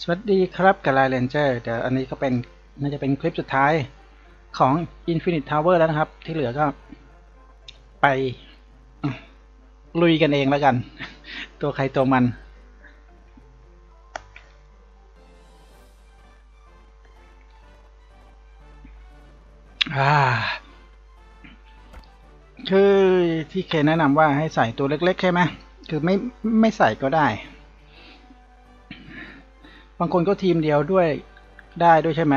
สวัสดีครับกับไลเลนเจอร์เดี๋ยวอันนี้ก็เป็นน่าจะเป็นคลิปสุดท้ายของ Infinite Tower แล้วนะครับ ที่เหลือก็ไปลุยกันเองแล้วกัน ตัวใครตัวมันอ่าคือที่เคแนะนำว่าให้ใส่ตัวเล็กๆใช่ไหมคือไม่ไม่ใส่ก็ได้ บางคนก็ทีมเดียวด้วยได้ด้วยใช่ไหม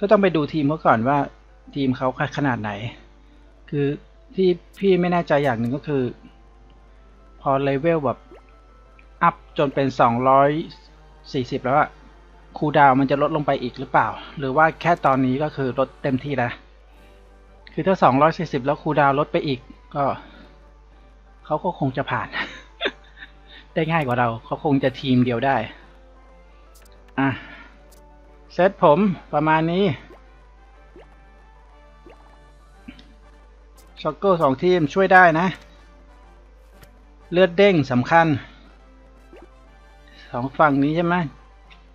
ก็ต้องไปดูทีมเขาก่อนว่าทีมเขาขนาดไหน คือที่พี่ไม่แน่ใจอย่างหนึ่งก็คือ พอเลเวลแบบอัพจนเป็น 240 แล้วอะคูดาวมันจะลดลงไปอีกหรือเปล่า หรือว่าแค่ตอนนี้ก็คือลดเต็มที่แล้วคือถ้า 240 แล้วคูดาวลดไปอีก ก็เขาก็คงจะผ่าน ได้ง่ายกว่าเราเขาคงจะทีมเดียวได้ อะ เซตผมประมาณนี้ช็อกเกอร์สองทีมช่วยได้นะ เลือดเด้งสำคัญ สองฝั่งนี้ใช่ไหม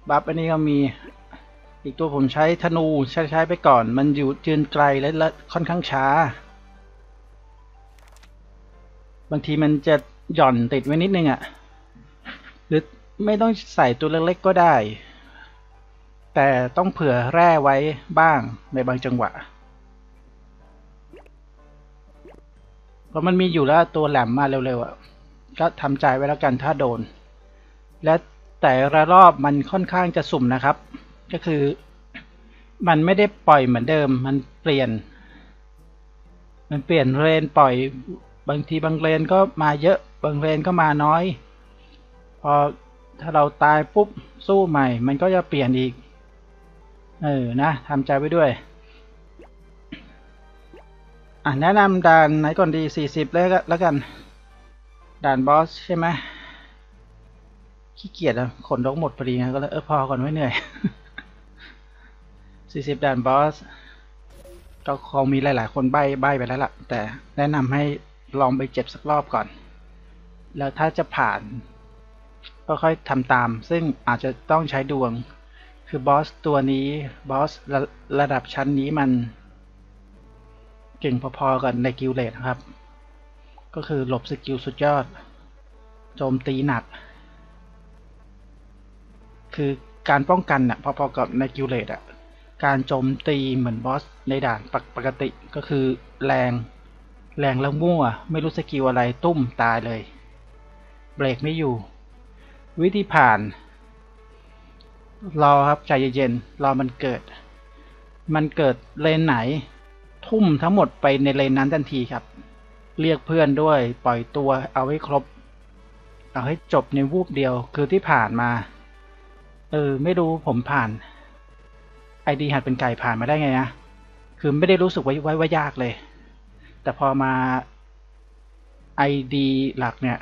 บัฟอันนี้ก็มี อีกตัวผมใช้ธนูใช้ใช้ไปก่อน มันอยู่ยืนไกลและและค่อนข้างช้า บางทีมันจะหย่อนติดไว้นิดนึงอะ่ะ หรือไม่ต้องใส่ตัวเล็กๆก็ได้ แต่ต้องเผื่อแร่ไว้บ้างในบางจังหวะ เพราะมันมีอยู่แล้วตัวแหลมมาเร็วๆอะ ก็ทำใจไว้แล้วกันถ้าโดน และแต่ละรอบมันค่อนข้างจะสุ่มนะครับ ก็คือมันไม่ได้ปล่อยเหมือนเดิม มันเปลี่ยน มันเปลี่ยนเรนปล่อย บางทีบางเรนก็มาเยอะ บางเรนก็มาน้อย พอถ้าเราตายปุ๊บสู้ใหม่ มันก็จะเปลี่ยนอีก เออนะทำใจไว้ด้วย อะแนะนำด่านไหนก่อนดี 40แล้วก็แล้วกัน ด่านบอสใช่ไหมขี้เกียจอะขนรกหมดพอดีไงก็เลยเออพอก่อนไว้เหนื่อย 40 ด่านบอสก็คงมีหลาย ๆ คนใบ้ใบ้ไปแล้วล่ะ แต่แนะนำให้ลองไปเจ็บสักรอบก่อน แล้วถ้าจะผ่านก็ค่อยทำตาม ซึ่งอาจจะต้องใช้ดวง คือบอสตัวนี้บอสระระดับชั้นนี้มัน เก่งพอๆกันในกิลเลตนะครับ ก็คือหลบสกิลสุดยอด โจมตีหนัก คือการป้องกันน่ะพอๆกับในกิลเลตอะการโจมตีเหมือนบอสในด่านปปกติก็คือแรงแรงแล้วมั่ว ไม่รู้สกิลอะไรตุ้มตายเลย เบรกไม่อยู่ วิธีผ่าน รอครับใจเย็นๆรอมันเกิด มันเกิดเลนไหน ทุ่มทั้งหมดไปในเลนนั้นทันทีครับ เรียกเพื่อนด้วย ปล่อยตัวเอาให้ครบ เอาให้จบในวูบเดียวคือที่ผ่านมา เออ ไม่รู้ผมผ่านไอดีหัดเป็นไก่ผ่านมาได้ไงนะคือไม่ได้รู้สึกไว้ไว้ว่ายากเลย แต่พอมาไอดีหลักเนี่ย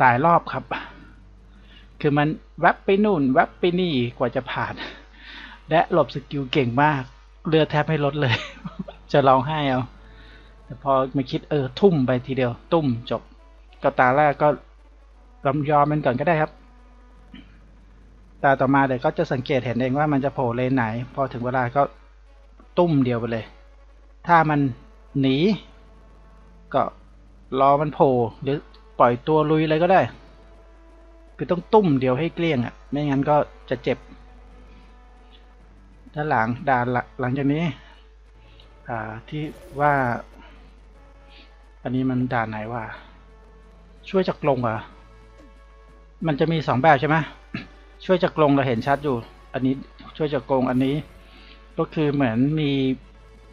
ตายรอบครับ คือมัน แวบไปนู่น แวบไปนี่กว่าจะผ่าน และหลบสกิลเก่งมากเรือแทบไม่ลดเลย จะร้องไห้เอา แต่พอมาคิดเออทุ่มไปทีเดียว ตุ้มจบก็ตาแรกก็ยอมยอมมันก่อนก็ได้ครับ ตาต่อมาเดี๋ยวก็จะสังเกตเห็นเองว่ามันจะโผล่เลนไหน พอถึงเวลาก็ตุ้มเดียวไปเลย ถ้ามันหนี ก็รอมันโผล่หรือปล่อยตัวลุยเลยก็ได้ คือต้องตุ้มเดียวให้เกลี้ยงอะ ไม่งั้นก็จะเจ็บถ้าหลังด่านหลังจากนี้ อ่าที่ว่า อันนี้มันด่านไหนว่า ช่วยจากลงเหรอมันจะมีสองแบบใช่ไหมช่วยจากลงเราเห็นชัดอยู่ อันนี้ช่วยจากลงอันนี้ ก็คือเหมือนมี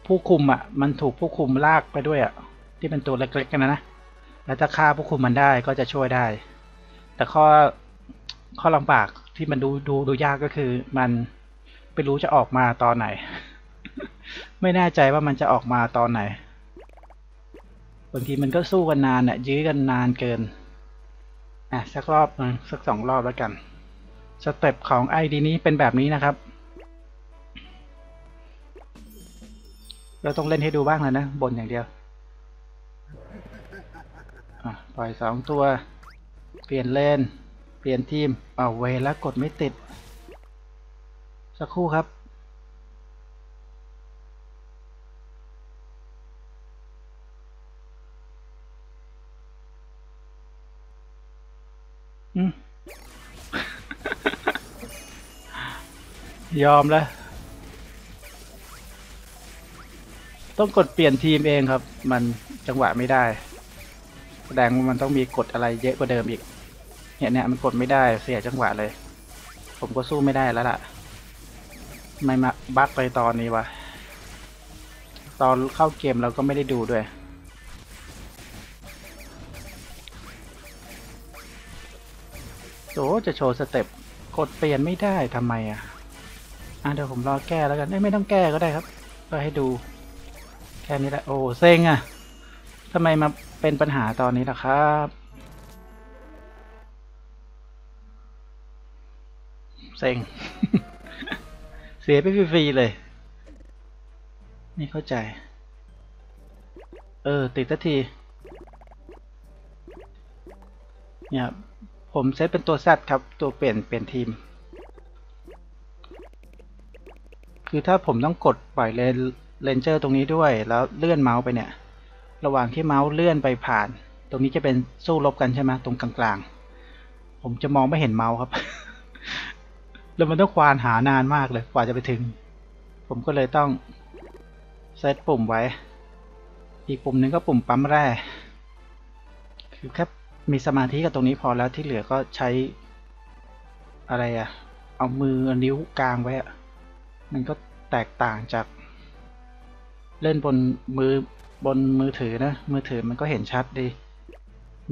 ผู้คุมอะ มันถูกผู้คุมลากไปด้วยอะ ที่เป็นตัวเล็กๆกันนะนะแล้วถ้าฆ่าผู้คุมมันได้ก็จะช่วยได้ แต่ข้อข้อลำบากที่มันดูดูดูยากก็คือ มันไม่รู้จะออกมาตอนไหน ไม่แน่ใจว่ามันจะออกมาตอนไหนบางทีมันก็สู้กันนานอะ ยื้อกันนานเกินอะสักรอบนึงสักสองรอบแล้วกันสเต็ปของไอดีนี้เป็นแบบนี้นะครับ เราต้องเล่นให้ดูบ้างแล้วนะบนอย่างเดียวอะปล่อยสองตัว เปลี่ยนเลน เปลี่ยนทีมเอาเวแล้วกดไม่ติด สักครู่ครับ ยอมแล้ว ต้องกดเปลี่ยนทีมเองครับ มันจังหวะไม่ได้ แสดงว่ามันต้องมีกฎอะไรเยอะกว่าเดิมอีก เนี่ยเนี่ยมันกดไม่ได้เสียจังหวะเลย ผมก็สู้ไม่ได้แล้วล่ะทำไม่มาบั๊กไปตอนนี้วะตอนเข้าเกมเราก็ไม่ได้ดูด้วยโอ้จะโชว์สเต็ปกดเปลี่ยนไม่ได้ทำไมอะอะเดี๋ยวผมรอแก้แล้วกันไม่ต้องแก้ก็ได้ครับ ก็ให้ดู แค่นี้แหละโอ้เซ็งอะทำไมมาเป็นปัญหาตอนนี้ล่ะครับ เซ็ง เสียไปฟรีๆเลยไม่เข้าใจ เออ ติดสักที เนี่ยผมเซตเป็นตัว Z ครับ ตัวเปลี่ยนเปลี่ยนทีม คือถ้าผมต้องกดปล่อยเลนเลนเจอร์ตรงนี้ด้วย แล้วเลื่อนเมาส์ไปเนี่ย ระหว่างที่เมาส์เลื่อนไปผ่าน ตรงนี้จะเป็นสู้รบกันใช่ไหมตรงกลางๆ ผมจะมองไม่เห็นเมาส์ครับ แล้วมันต้องควานหานานมากเลยกว่าจะไปถึง ผมก็เลยต้องเซตปุ่มไว้ อีกปุ่มหนึ่งก็ปุ่มปั๊มแร่คือแค่มีสมาธิกับตรงนี้พอแล้วที่เหลือก็ใช้ อะไรอะเอามือนิ้วกลางไว้อะมันก็แตกต่างจาก เล่นบนมือบนมือถือนะ มือถือมันก็เห็นชัดดี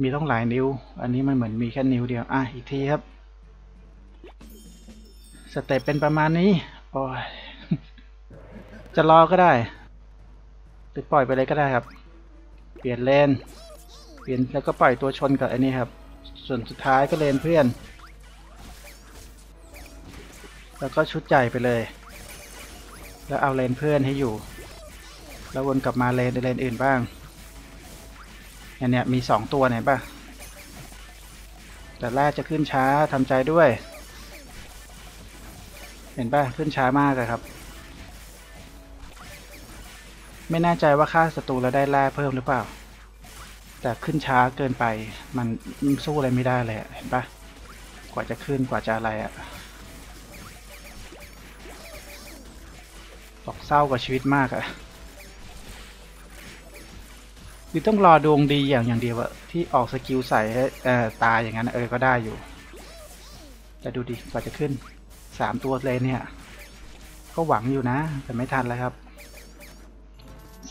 มีต้องหลายนิ้ว อันนี้มันเหมือนมีแค่นิ้วเดียว อะ อีกทีครับ สเต็ปเป็นประมาณนี้โอ้ยจะรอก็ได้หรือปล่อยไปเลยก็ได้ครับ เปลี่ยนเลน เปลี่ยนแล้วก็ปล่อยตัวชนกับอันนี้ครับ ส่วนสุดท้ายก็เลนเพื่อน แล้วก็ชุดใหญ่ไปเลย แล้วเอาเลนเพื่อนให้อยู่ แล้ววนกลับมาเลนเลนอื่นบ้างอันเนี้ยมีสองตัวเห็นปะแต่แรกจะขึ้นช้าทำใจด้วย เห็นปะขึ้นช้ามากเลยครับ ไม่แน่ใจว่าค่าศัตรูแล้วได้แร่เพิ่มหรือเปล่า แต่ขึ้นช้าเกินไป มันสู้อะไรไม่ได้เลยเห็นปะกว่าจะขึ้นกว่าจะอะไรอะตอกเศร้ากับชีวิตมากอะคือต้องรอดวงดีอย่างอย่างเดียวอะที่ออกสกิลใส่ให้เออตายอย่างนั้นเออก็ได้อยู่ แต่ดูดิกว่าจะขึ้น สามตัวเลยเนี่ย ก็หวังอยู่นะ แต่ไม่ทันแล้วครับ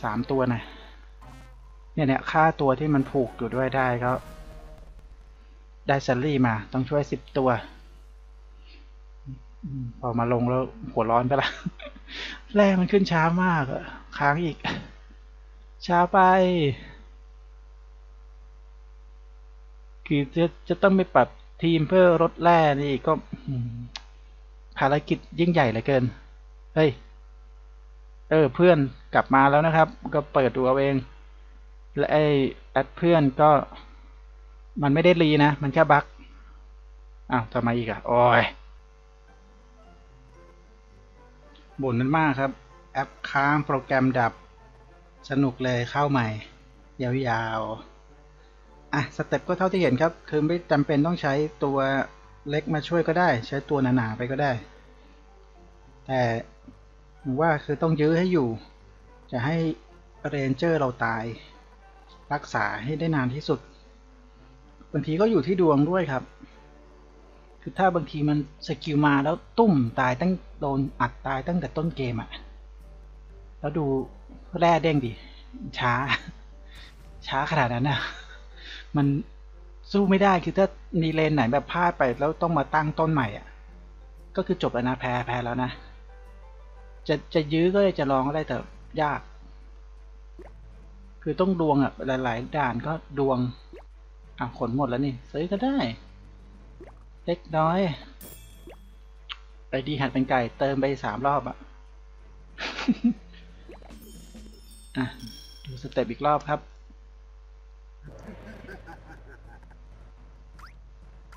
สามตัวนะเนี่ยเนี่ยค่าตัวที่มันผูกอยู่ด้วยได้ก็ ได้ซัลลี่มาต้องช่วยสิบตัว พอมาลงแล้วหัวร้อนไปละแร่มันขึ้นช้ามากอะค้างอีก ช้าไปคือจะจะต้องไปปรับทีมเพื่อลดแร่นี่ก็ ภารกิจยิ่งใหญ่เหลือเกิน เฮ้ย เออ เพื่อนกลับมาแล้วนะครับ ก็เปิดดูเอาเอง และไอแอดเพื่อนก็มันไม่ได้รีนะ มันแค่บั๊กอ้าวทำไมอีกอะโอ้ยบ่นนั้นมากครับ แอปค้างโปรแกรมดับ สนุกเลยเข้าใหม่ ยาวๆ อะ สเต็ปก็เท่าที่เห็นครับ คือไม่จำเป็นต้องใช้ตัว เล็กมาช่วยก็ได้ ใช้ตัวหนาๆไปก็ได้ แต่ผมว่าคือต้องยื้อให้อยู่ จะให้เรนเจอร์เราตาย รักษาให้ได้นานที่สุด บางทีก็อยู่ที่ดวงด้วยครับ คือถ้าบางทีมันสกิลมาแล้วตุ้มตายตั้งโดนอัดตายตั้งแต่ต้นเกมอะแล้วดูแร่เด้งดิช้า ช้าขนาดนั้นนะมัน สู้ไม่ได้คือถ้ามีเลนไหนแบบพลาดไปแล้วต้องมาตั้งต้นใหม่อะ ก็คือจบแล้วนะแพ้แพ้แล้วนะ จะจะยื้อก็ได้จะลองก็ได้แต่ยาก คือต้องดวงอะหลาย ๆ ด่านก็ดวงอะขนหมดแล้วนี่ซื้อก็ได้ เล็กน้อยไอดีหัดเป็นไก่เติมไปสามรอบอะอะดูสเต็ปอีกรอบครับ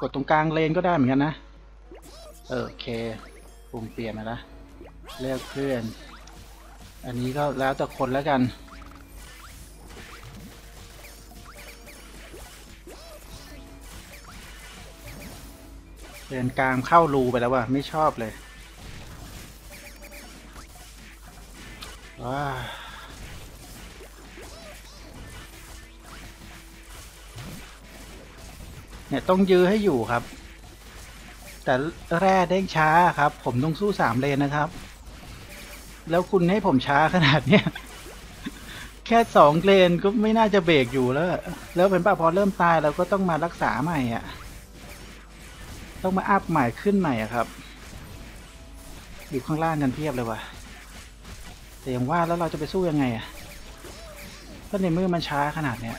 กดตรงกลางเลนก็ได้เหมือนกันนะเออโอเคปุ่มเปลี่ยนมาละเลือกเพื่อน อันนี้ก็แล้วแต่คนแล้วกันเดินกลางเข้ารูไปแล้วว่ะไม่ชอบเลยว้า เนี่ยต้องยื้อให้อยู่ครับ แต่แร่เด้งช้าครับ ผมต้องสู้สามเลนนะครับ แล้วคุณให้ผมช้าขนาดเนี้ยแค่สองเลนก็ไม่น่าจะเบรกอยู่แล้ว แล้วเป็นป่ะพอเริ่มตายเราก็ต้องมารักษาใหม่อะ ต้องมาอัพใหม่ขึ้นใหม่อะครับ อยู่ข้างล่างกันเพียบเลยว่ะ แต่อย่างว่าแล้วเราจะไปสู้ยังไงอะก็ในเมื่อมันช้าขนาดเนี้ย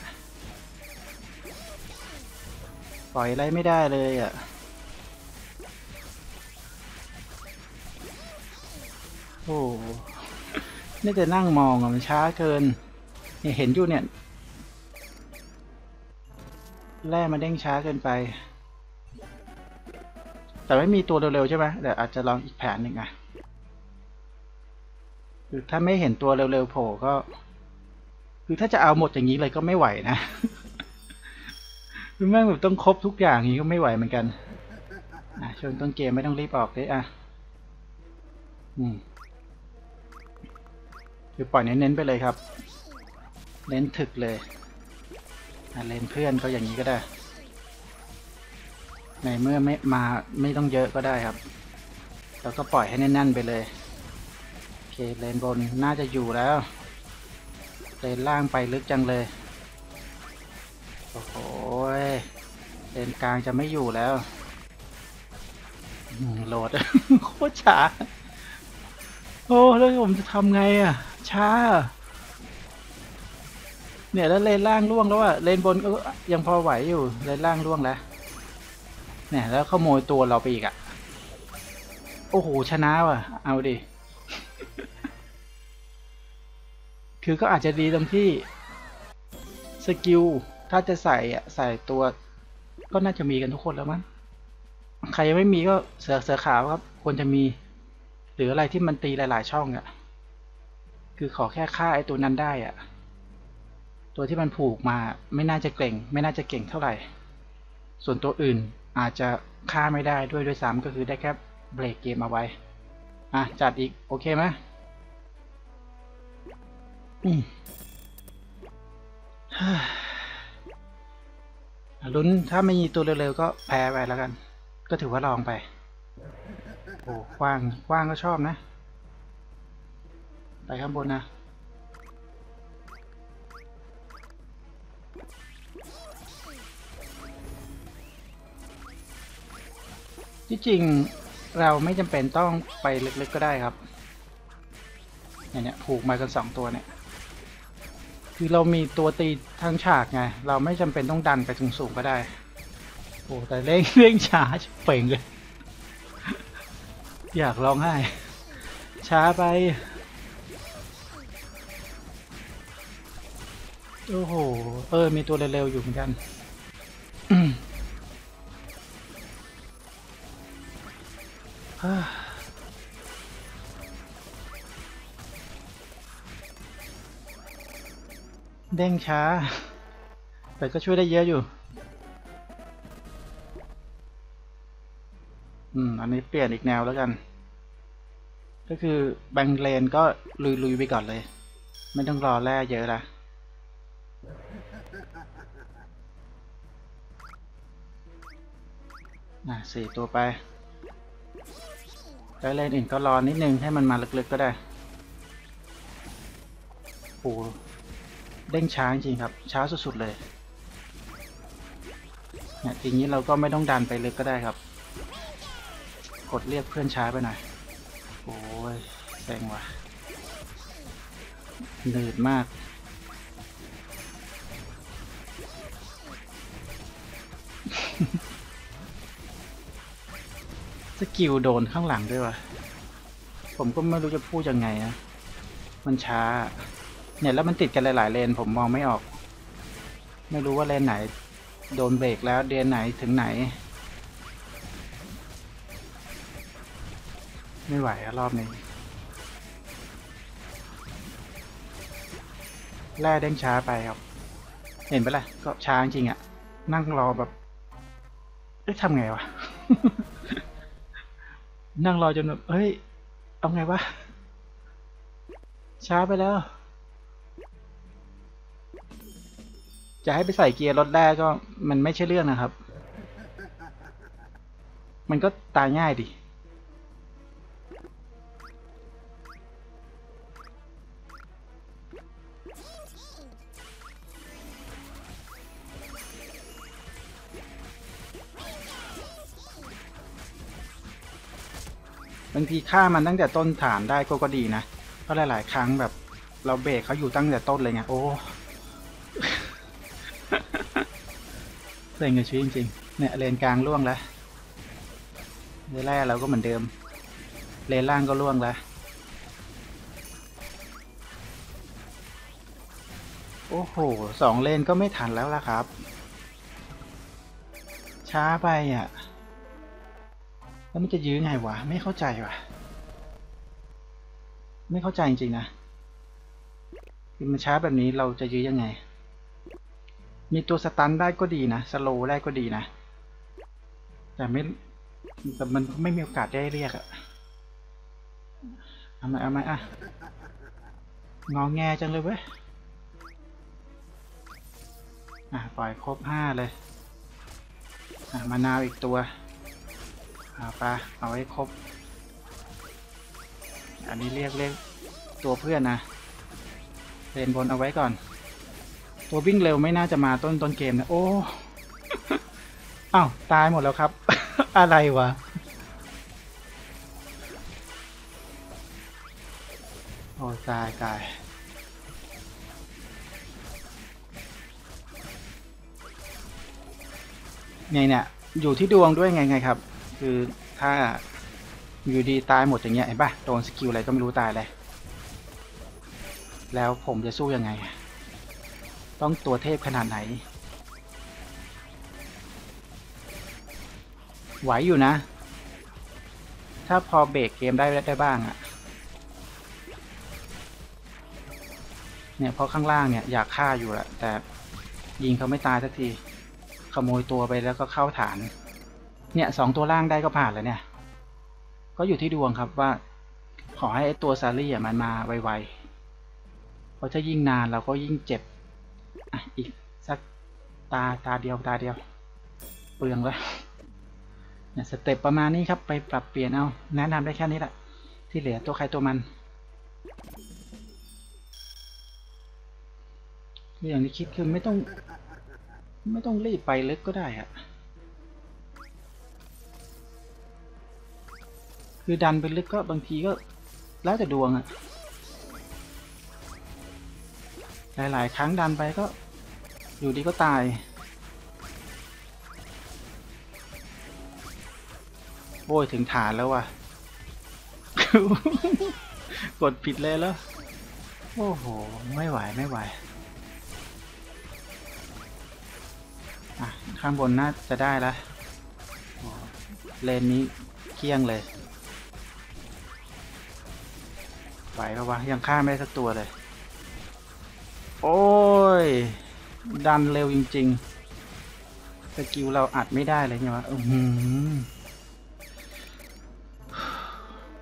ล่อยอะไรไม่ได้เลยอะโอ้นี่แต่นั่งมองอะมันช้าเกินเนี่ยเห็นอยู่เนี่ย แร่มันเด้งช้าเกินไป แต่ไม่มีตัวเร็วๆใช่ไหมเดี๋ยวอาจจะลองอีกแผนหนึ่งอะคือถ้าไม่เห็นตัวเร็วๆโผล่ก็ คือถ้าจะเอาหมดอย่างนี้เลยก็ไม่ไหวนะ คือแม่งแบบต้องครบทุกอย่างนี้ก็ไม่ไหวเหมือนกัน อะช่วงต้นเกมไม่ต้องรีบออกเลยอะอืมคือปล่อยเน้นๆไปเลยครับ เน้นถึกเลยอะเล่นเพื่อนก็อย่างนี้ก็ได้ ในเมื่อไม่มาไม่ต้องเยอะก็ได้ครับ แล้วก็ปล่อยให้แน่นๆไปเลยโอเคเลนบนน่าจะอยู่แล้วเลนล่างไปลึกจังเลย โอ้โห เลนกลางจะไม่อยู่แล้วโหลด โคตรช้า โอ้แล้วผมจะทำไงอะ ช้า เนี่ยแล้วเลนล่างล่วงแล้วอะ เลนบนก็ยังพอไหวอยู่ เลนล่างล่วงแล้ว เนี่ย แล้วขโมยตัวเราไปอีกอะ โอ้โห ชนะว่ะ เอาดิ คือก็อาจจะดีตรงที่ สกิล ถ้าจะใส่อะ ใส่ตัว ก็น่าจะมีกันทุกคนแล้วมั้งใครยังไม่มีก็เสือเสือขาวครับ ควรจะมี หรืออะไรที่มันตีหลาย ๆ ช่องอะ คือขอแค่ฆ่าไอ้ตัวนั้นได้อะ ตัวที่มันผูกมาไม่น่าจะเก่ง ไม่น่าจะเก่งเท่าไหร่ ส่วนตัวอื่นอาจจะฆ่าไม่ได้ด้วยด้วยซ้ำก็คือได้แค่เบรกเกมเอาไว้ อะ จัดอีก โอเคไหมอืม ลุ้นถ้าไม่มีตัวเร็วๆก็แพ้ไปแล้วกัน ก็ถือว่าลองไป โอ้กว้างกว้างก็ชอบนะ ไปข้างบนนะที่จริงเราไม่จำเป็นต้องไปลึกๆก็ได้ครับ เนี่ยเนี่ยผูกมากันสองตัวเนี่ย คือเรามีตัวตีทั้งฉากไง เราไม่จำเป็นต้องดันไปสูงๆก็ได้ โอ้แต่เร่งเร่งช้าเป่งเลย อยากร้องไห้ ช้าไป โอ้โห เออ มีตัวเร็วๆอยู่เหมือนกันอืมฮ่ เด้งช้า แต่ก็ช่วยได้เยอะอยู่ อืม อันนี้เปลี่ยนอีกแนวแล้วกัน ก็คือแบงเลนก็ลุยๆไปก่อนเลย ไม่ต้องรอแร่เยอะละอะสี่ตัวไปแล้วเลนอื่นก็รอนิดนึงให้มันมาลึกๆก็ได้โอ้ เด้งช้าจริงครับ ช้าสุดๆเลยเนี่ยทีนี้เราก็ไม่ต้องดันไปลึกก็ได้ครับ กดเรียกเพื่อนช้าไปหน่อย โอ้ยแซงว่ะหนืดมาก สกิลโดนข้างหลังด้วยวะผมก็ไม่รู้จะพูดยังไงนะ มันช้า เนี่ยแล้วมันติดกันหลาย ๆ เลนผมมองไม่ออก ไม่รู้ว่าเลนไหน โดนเบรกแล้วเดือนไหนถึงไหน ไม่ไหวอะรอบนี้แร่เด้งช้าไปครับ เห็นไปะล่ะก็ช้าจริงอะนั่งรอแบบเอ๊ะทำไงวะ นั่งรอจนแบบเฮ้ยเอาไงวะช้าไปแล้ว จะให้ไปใส่เกียร์รถแรกก็มันไม่ใช่เรื่องนะครับ มันก็ตายง่ายดิบางทีฆ่ามันตั้งแต่ต้นฐานได้ก็ก็ดีนะ เพราะหลาย ๆ ครั้งแบบเราเบรกเขาอยู่ตั้งแต่ต้นเลยไงโอ้ เซ็งกับชีวิตจริงๆ เนี่ยเลนกลางล่วงแล้วเลนแรกเราก็เหมือนเดิม เลนล่างก็ล่วงแล้ว โอ้โหสองเลนก็ไม่ทันแล้วล่ะครับ ช้าไปอะ แล้วมันจะยื้อไงวะ ไม่เข้าใจวะไม่เข้าใจจริงๆนะมันช้าแบบนี้เราจะยื้อยังไง มีตัวสตันได้ก็ดีนะ สโลได้ก็ดีนะ แต่ไม่แต่มันไม่มีโอกาสได้เรียกอะเอาไหมเอาไหมอะงอแงจังเลยเว้ย อะ ปล่อยครบห้าเลย อะมานาวอีกตัวเอาไปเอาไว้ครบ อันนี้เรียกเรียกตัวเพื่อนนะเลนบนเอาไว้ก่อน ตัววิ่งเร็วไม่น่าจะมาต้นต้นเกมนะโอ้อ้าวตายหมดแล้วครับ อะไรวะโอ้ตายตายไงเนี่ยอยู่ที่ดวงด้วยไงไงครับ คือถ้าอยู่ดีตายหมดอย่างเงี้ยเห็นปะโดนสกิลอะไรก็ไม่รู้ตายเลย แล้วผมจะสู้ยังไง ต้องตัวเทพขนาดไหน ไหวอยู่นะ ถ้าพอเบรกเกมได้ได้บ้างอะเนี่ยเพราะข้างล่างเนี่ยอยากฆ่าอยู่แหละแต่ยิงเขาไม่ตายสักที ขโมยตัวไปแล้วก็เข้าฐาน เนี่ยสองตัวล่างได้ก็ผ่านแล้วเนี่ย ก็อยู่ที่ดวงครับว่า ขอให้ไอ้ตัวซารี่อะมันมาไวๆเพราะถ้ายิ่งนานเราก็ยิ่งเจ็บ อีกสักตาตาเดียวตาเดียว เปลืองแล้วเนี่ยสเต็ปประมาณนี้ครับไปปรับเปลี่ยนเอาแนะนำได้แค่นี้แหละ ที่เหลือตัวใครตัวมันคืออย่างที่คิดคือไม่ต้อง ไม่ต้องรีบไปลึกก็ได้อะคือดันไปลึกก็บางทีก็แล้วแต่ดวงอะ หลาย ๆ ครั้งดันไปก็ อยู่ดีก็ตาย โอ้ย ถึงฐานแล้วว่ะ กดผิดเลยแล้ว โอ้โห ไม่ไหว ไม่ไหว อะ ข้างบนน่าจะได้ล้วโอ้เลนนี้เกี้ยงเลย ไหวปะวะ ยังฆ่าไม่ได้สักตัวเลย โอ้ย ดันเร็วจริงๆ สกิลเราอัดไม่ได้เลยเนี่ยวะอือหือ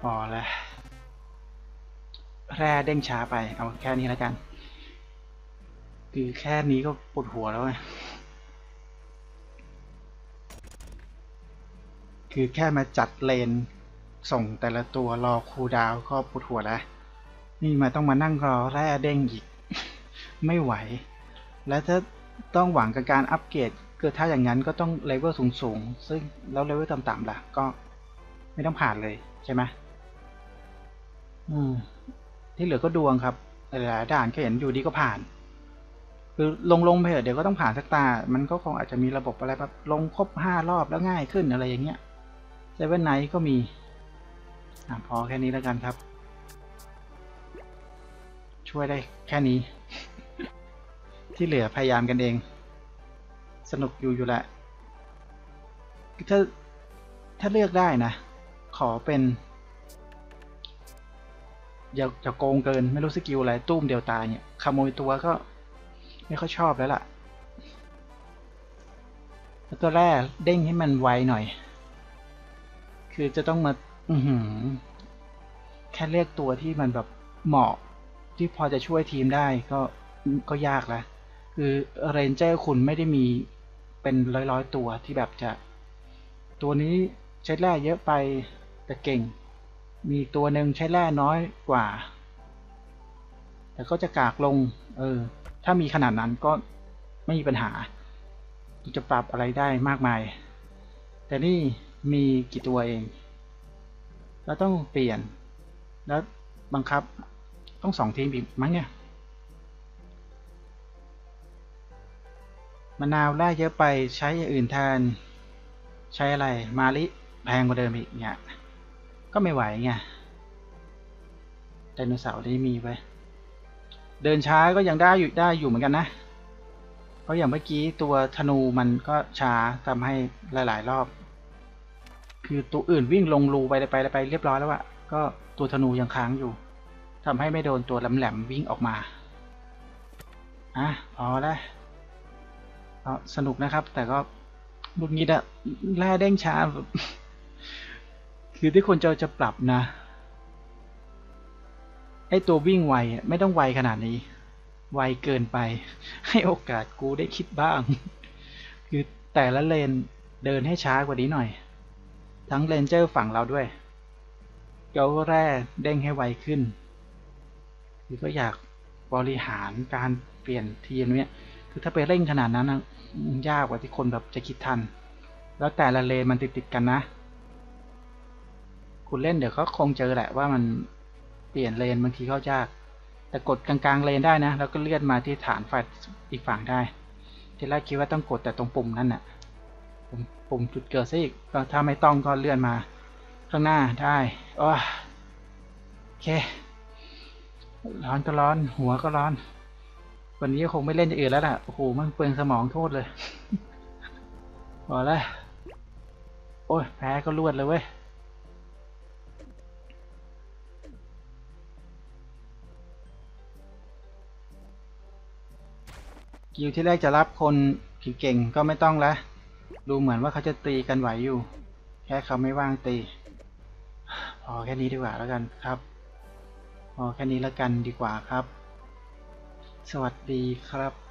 พอแล้วแร่เด้งช้าไป เอาแค่นี้แล้วกัน คือแค่นี้ก็ปวดหัวแล้วไงคือแค่มาจัดเลน ส่งแต่ละตัวรอคูดาวก็ปวดหัวแล้ว นี่มาต้องมานั่งรอแร่เด้งอีก ไม่ไหว และถ้าต้องหวังกับการอัปเกรดเกิดถ้าอย่างนั้นก็ต้องเลเวลสูงๆ ซึ่งแล้วเลเวลต่ำๆล่ะ ก็ไม่ต้องผ่านเลยใช่ไหมอืม ที่เหลือก็ดวงครับหลายๆด่านก็เห็นอยู่ดีก็ผ่าน คือลงลงไปเถอะเดี๋ยวก็ต้องผ่านสักตา มันก็คงอาจจะมีระบบอะไรแบบลงครบห้ารอบแล้วง่ายขึ้นอะไรอย่างเงี้ยเซเว่นไนท์ก็มีอพอแค่นี้แล้วกันครับ ช่วยได้แค่นี้ ที่เหลือพยายามกันเอง สนุกอยู่อยู่แหละ ถ้าถ้าเลือกได้นะ ขอเป็น อย่าอย่าโกงเกินไม่รู้สกิลอะไรตุ้มเดียวตายเนี่ยขโมยตัวก็ไม่ค่อยชอบแล้วล่ะแล้วตัวแรกเด้งให้มันไวหน่อย คือจะต้องมา อือหือแค่เลือกตัวที่มันแบบเหมาะที่พอจะช่วยทีมได้ก็ก็ยากแล้ว คือเรนเจอร์คุณไม่ได้มีเป็นร้อยๆตัวที่แบบจะ ตัวนี้ใช้แร่เยอะไปแต่เก่ง มีตัวหนึ่งใช้แร่น้อยกว่า แต่ก็จะกากลง เออ ถ้ามีขนาดนั้นก็ไม่มีปัญหา จะปรับอะไรได้มากมาย แต่นี่มีกี่ตัวเองเราต้องเปลี่ยน แล้วบังคับต้องสองทีมอีกมั้งเนี่ย มะนาวแร่เยอะไปใช้อย่างอื่นแทน ใช้อะไรมาลิแพงกว่าเดิมอีกเนี่ยก็ไม่ไหวไงไดโนเสาร์นี่มีไว้เดินช้าก็ยังได้อยู่ได้อยู่เหมือนกันนะ เพราะอย่างเมื่อกี้ตัวธนูมันก็ช้าทำให้หลาย ๆ รอบ คือตัวอื่นวิ่งลงรูไปไปไปเรียบร้อยแล้วอะก็ตัวธนูยังค้างอยู่ทำให้ไม่โดนตัวแหลมๆวิ่งออกมาอะพอแล้ว สนุกนะครับ แต่ก็บุญงิดอะแร่เด้งช้าแบบคือที่คนจะจะปรับนะไอตัววิ่งไวอะไม่ต้องไวขนาดนี้ ไวเกินไป ให้โอกาสกูได้คิดบ้าง คือแต่ละเลนเดินให้ช้ากว่านี้หน่อย ทั้งเลนเจอร์ฝั่งเราด้วยเกาแร่เด้งให้ไวขึ้น คือก็อยากบริหารการเปลี่ยนทีมเนี้ยคือถ้าไปเร่งขนาดนั้นนะมัน ยากกว่าที่คนแบบจะคิดทัน แล้วแต่ละเลนมันติดติดกันนะ คุณเล่นเดี๋ยวก็คงเจอแหละว่ามันเปลี่ยนเลนบางทีเข้ายาก แต่กดกลางๆเลนได้นะ แล้วก็เลื่อนมาที่ฐานฝ่ายอีกฝั่งได้ ทีแรกคิดว่าต้องกดแต่ตรงปุ่มนั่นน่ะปุ่มปุ่มจุดเกิดซะอีกก็ถ้าไม่ต้องก็เลื่อนมา ข้างหน้าได้โอ้โอเค ร้อนก็ร้อน หัวก็ร้อน วันนี้คงไม่เล่นอย่างอื่นแล้วล่ะ โอ้โห มันเปลืองสมองโทษเลยพอแล้ว โอ้ย แพ้ก็รวดเลยเว้ย กิวที่แรกจะรับคนเก่งก็ไม่ต้องแล้วดูเหมือนว่าเขาจะตีกันไหวอยู่ แค่เขาไม่ว่างตี พอแค่นี้ดีกว่าแล้วกันครับ พอแค่นี้แล้วกันดีกว่าครับ สวัสดีครับ